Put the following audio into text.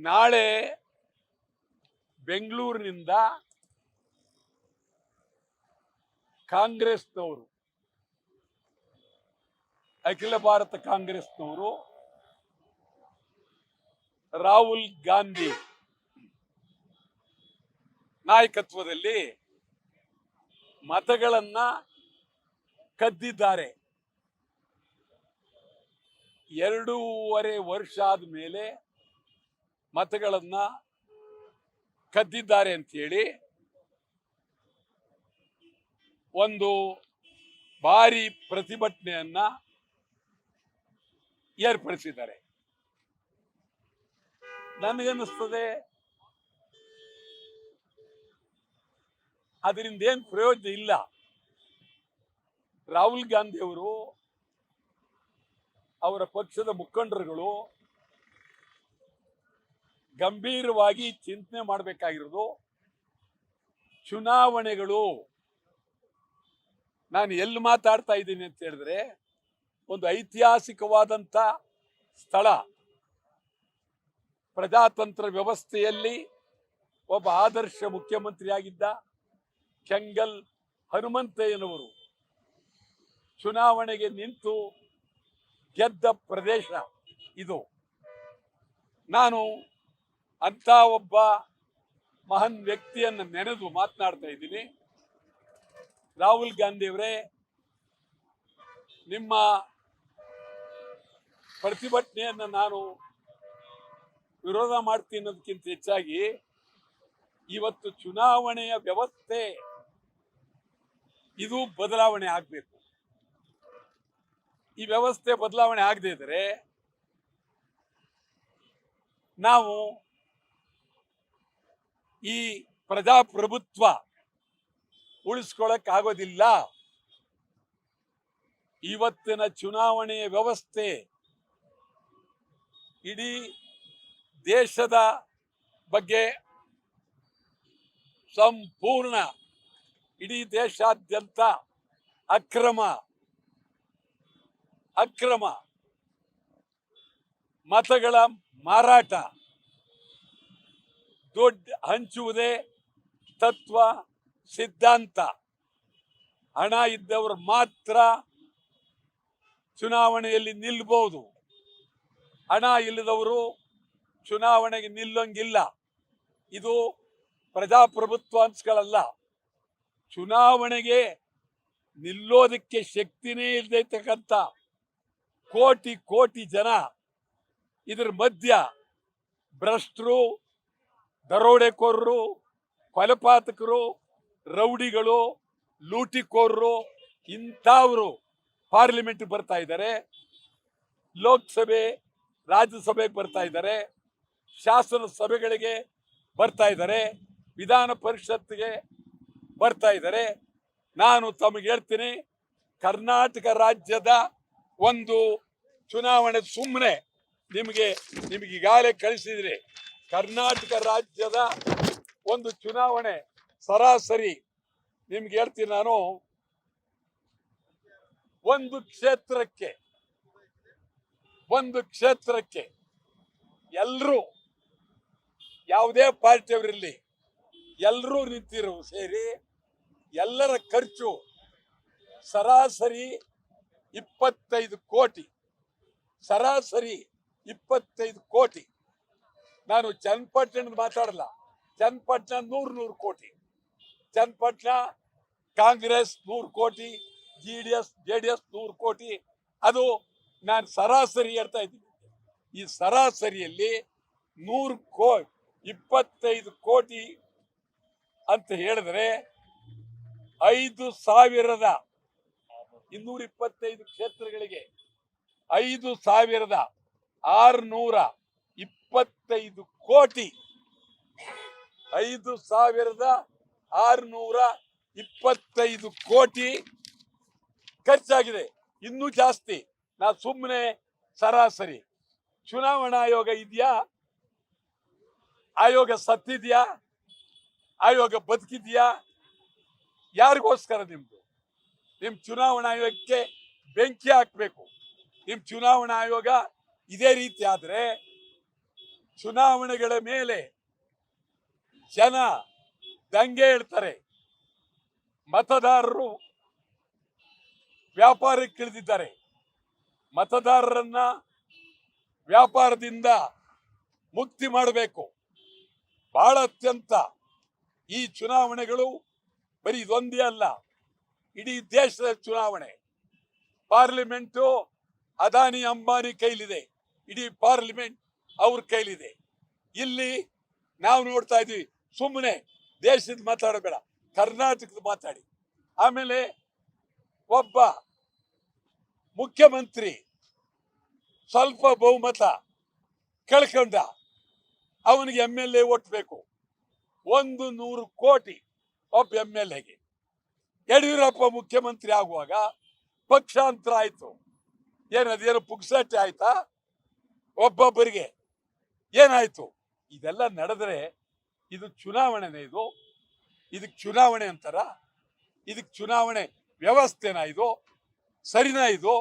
ನಾಳೆ ಬೆಂಗಳೂರಿನಿಂದ ಕಾಂಗ್ರೆಸ್ನವರು ಅಖಿಲ ಭಾರತ ಕಾಂಗ್ರೆಸ್ನವರು ರಾಹುಲ್ ಗಾಂಧಿ ನಾಯಕತ್ವದಲ್ಲಿ ಮತಗಳನ್ನ ಕದ್ದಿದ್ದಾರೆ. ಎರಡೂವರೆ ವರ್ಷ ಆದ್ಮೇಲೆ ಮತಗಳನ್ನ ಕದ್ದಿದ್ದಾರೆ ಅಂತ ಹೇಳಿ ಒಂದು ಭಾರಿ ಪ್ರತಿಭಟನೆಯನ್ನ ಏರ್ಪಡಿಸಿದ್ದಾರೆ. ನನಗನ್ನಿಸ್ತದೆ, ಅದರಿಂದ ಏನು ಪ್ರಯೋಜನ ಇಲ್ಲ. ರಾಹುಲ್ ಗಾಂಧಿ ಅವರು ಅವರ ಪಕ್ಷದ ಮುಖಂಡರುಗಳು ಗಂಭೀರವಾಗಿ ಚಿಂತನೆ ಮಾಡಬೇಕಾಗಿರೋದು ಚುನಾವಣೆಗಳು. ನಾನು ಎಲ್ಲಿ ಮಾತಾಡ್ತಾ ಇದ್ದೀನಿ ಅಂತ ಹೇಳಿದ್ರೆ ಒಂದು ಐತಿಹಾಸಿಕವಾದಂಥ ಸ್ಥಳ. ಪ್ರಜಾತಂತ್ರ ವ್ಯವಸ್ಥೆಯಲ್ಲಿ ಒಬ್ಬ ಆದರ್ಶ ಮುಖ್ಯಮಂತ್ರಿಯಾಗಿದ್ದ ಕೆಂಗಲ್ ಹನುಮಂತಯ್ಯನವರು ಚುನಾವಣೆಗೆ ನಿಂತು ಗೆದ್ದ ಪ್ರದೇಶ ಇದು. ನಾನು ಅಂತ ಒಬ್ಬ ಮಹಾನ್ ವ್ಯಕ್ತಿಯನ್ನು ನೆನೆದು ಮಾತನಾಡ್ತಾ ಇದ್ದೀನಿ. ರಾಹುಲ್ ಗಾಂಧಿಯವರೇ ನಿಮ್ಮ ಪ್ರತಿಭಟನೆಯನ್ನು ನಾನು ವಿರೋಧ ಮಾಡ್ತೀನಿ ಅನ್ನೋದಕ್ಕಿಂತ ಹೆಚ್ಚಾಗಿ ಇವತ್ತು ಚುನಾವಣೆಯ ವ್ಯವಸ್ಥೆ, ಇದು ಬದಲಾವಣೆ ಆಗಬೇಕು. ಈ ವ್ಯವಸ್ಥೆ ಬದಲಾವಣೆ ಆಗದೇ ಇದ್ರೆ ನಾವು ಈ ಪ್ರಜಾಪ್ರಭುತ್ವ ಉಳಿಸ್ಕೊಳಕ್ ಆಗೋದಿಲ್ಲ ಇವತ್ತಿನ ಚುನಾವಣೆಯ ವ್ಯವಸ್ಥೆ ಇಡೀ ದೇಶದ ಬಗ್ಗೆ ಸಂಪೂರ್ಣ, ಇಡೀ ದೇಶಾದ್ಯಂತ ಅಕ್ರಮ ಅಕ್ರಮ ಮತಗಳ ಮಾರಾಟ ದೊಡ್ಡ ಹಂಚುವುದೇ ತತ್ವ, ಸಿದ್ಧಾಂತ. ಹಣ ಇದ್ದವರು ಮಾತ್ರ ಚುನಾವಣೆಯಲ್ಲಿ ನಿಲ್ಬಹುದು ಹಣ ಇಲ್ಲದವರು ಚುನಾವಣೆಗೆ ನಿಲ್ಲಂಗಿಲ್ಲ. ಇದು ಪ್ರಜಾಪ್ರಭುತ್ವ ಅಂಶಗಳಲ್ಲ. ಚುನಾವಣೆಗೆ ನಿಲ್ಲೋದಕ್ಕೆ ಶಕ್ತಿನೇ ಇಲ್ಲದೆ ಕೋಟಿ ಕೋಟಿ ಜನ ಇದರ ಮಧ್ಯ ಭ್ರಷ್ಟರು ದರೋಡೆಕೋರರು, ಕೊಲೆಪಾತಕರು, ರೌಡಿಗಳು, ಲೂಟಿಕೋರರು ಇಂಥವರು ಪಾರ್ಲಿಮೆಂಟ್ ಬರ್ತಾ ಇದ್ದಾರೆ. ಲೋಕಸಭೆ, ರಾಜ್ಯಸಭೆಗೆ ಬರ್ತಾ ಇದ್ದಾರೆ. ಶಾಸನ ಸಭೆಗಳಿಗೆ ಬರ್ತಾ ಇದ್ದಾರೆ. ವಿಧಾನ ಪರಿಷತ್ಗೆ ಬರ್ತಾ ಇದ್ದಾರೆ. ನಾನು ತಮಗೆ ಹೇಳ್ತೀನಿ, ಕರ್ನಾಟಕ ರಾಜ್ಯದ ಒಂದು ಚುನಾವಣೆ ಸುಮ್ಮನೆ ನಿಮಗೆ ನಿಮಗೆ ಈಗಾಗಲೇ ಕಳಿಸಿದ್ರಿ ಕರ್ನಾಟಕ ರಾಜ್ಯದ ಒಂದು ಚುನಾವಣೆ ಸರಾಸರಿ. ನಿಮ್ಗೆ ಹೇಳ್ತೀನಿ ನಾನು. ಒಂದು ಕ್ಷೇತ್ರಕ್ಕೆ ಒಂದು ಕ್ಷೇತ್ರಕ್ಕೆ ಎಲ್ಲರೂ ಯಾವುದೇ ಪಾರ್ಟಿಯವರಿರಲಿ ಎಲ್ಲರೂ ನಿಂತಿರು ಸೇರಿ ಎಲ್ಲರ ಖರ್ಚು ಸರಾಸರಿ ಇಪ್ಪತ್ತೈದು ಕೋಟಿ. ಸರಾಸರಿ ಇಪ್ಪತ್ತೈದು ಕೋಟಿ. ನಾನು ಚನ್ನಪಟ್ಟಣದ ಮಾತಾಡಲ್ಲ. ಚನ್ನಪಟ್ಟಣ ನೂರು ನೂರು ಕೋಟಿ. ಚನ್ನಪಟ್ಟಣ ಕಾಂಗ್ರೆಸ್ ನೂರು ಕೋಟಿ, G D S, J D S ನೂರು ಕೋಟಿ. ಅದು ನಾನು ಸರಾಸರಿ ಹೇಳ್ತಾ ಇದ್ದೀನಿ. ಈ ಸರಾಸರಿಯಲ್ಲಿ ನೂರು ಕೋ, ಇಪ್ಪತ್ತೈದು ಕೋಟಿ ಅಂತ ಹೇಳಿದ್ರೆ ಐದು ಸಾವಿರದ ಇನ್ನೂರ ಇಪ್ಪತ್ತೈದು ಕ್ಷೇತ್ರಗಳಿಗೆ ಐದು ಸಾವಿರದ ಆರುನೂರ ಇಪ್ಪತ್ತೈದು ಕೋಟಿ. ಐದು ಸಾವಿರದ ಆರುನೂರ ಇಪ್ಪತ್ತೈದು ಕೋಟಿ ಖರ್ಚಾಗಿದೆ. ಇನ್ನೂ ಜಾಸ್ತಿ. ನಾ ಸುಮ್ಮನೆ ಸರಾಸರಿ. ಚುನಾವಣಾ ಆಯೋಗ ಇದೆಯಾ? ಆಯೋಗ ಸತ್ತಿದ್ಯಾ? ಆಯೋಗ ಬದುಕಿದ್ಯಾ? ಯಾರಿಗೋಸ್ಕರ ನಿಮ್ದು? ನಿಮ್ ಚುನಾವಣಾ ಆಯೋಗಕ್ಕೆ ಬೆಂಕಿ ಹಾಕಬೇಕು. ನಿಮ್ ಚುನಾವಣಾ ಆಯೋಗ ಇದೇ ರೀತಿ ಆದ್ರೆ ಚುನಾವಣೆಗಳ ಮೇಲೆ ಜನ ದಂಗೆ ಹೇಳ್ತಾರೆ. ಮತದಾರರು ವ್ಯಾಪಾರಕ್ಕಿಳಿದಿದ್ದಾರೆ ಮತದಾರರನ್ನ ವ್ಯಾಪಾರದಿಂದ ಮುಕ್ತಿ ಮಾಡಬೇಕು. ಬಹಳ ಅತ್ಯಂತ ಈ ಚುನಾವಣೆಗಳು ಬರೀ ಇದೊಂದೇ ಅಲ್ಲ, ಇಡೀ ದೇಶದ ಚುನಾವಣೆ. ಪಾರ್ಲಿಮೆಂಟು, ಅದಾನಿ ಅಂಬಾನಿ ಕೈಲಿದೆ. ಇಡೀ ಪಾರ್ಲಿಮೆಂಟ್ ಅವ್ರ ಕೈಲಿದೆ. ಇಲ್ಲಿ ನಾವು ನೋಡ್ತಾ ಇದೀವಿ ಸುಮ್ಮನೆ ದೇಶದ ಮಾತಾಡಬೇಡ. ಕರ್ನಾಟಕದ ಮಾತಾಡಿ. ಆಮೇಲೆ ಒಬ್ಬ ಮುಖ್ಯಮಂತ್ರಿ ಸ್ವಲ್ಪ ಬಹುಮತ ಕಳ್ಕೊಂಡ ಅವನಿಗೆ ಎಂ ಎಲ್ ಎ ಒಟ್ಟಬೇಕು ಒಂದು ನೂರು ಕೋಟಿ ಒಬ್ಬ ಎಂ ಎಲ್ ಎಗೆ ಯಡಿಯೂರಪ್ಪ ಮುಖ್ಯಮಂತ್ರಿ ಆಗುವಾಗ ಪಕ್ಷಾಂತರ ಆಯ್ತು. ಏನದೇನು ಪುಕ್ಸಟ್ಟೆ ಆಯ್ತಾ? ಒಬ್ಬೊಬ್ಬರಿಗೆ ಏನಾಯ್ತು? ಇದೆಲ್ಲ ನಡೆದ್ರೆ ಇದು ಚುನಾವಣೆನೇ ಇದು? ಇದಕ್ಕೆ ಚುನಾವಣೆ ಅಂತಾರ? ಇದಕ್ಕೆ ಚುನಾವಣೆ ವ್ಯವಸ್ಥೆನಾ ಇದು? ಸರಿನಾ ಇದು?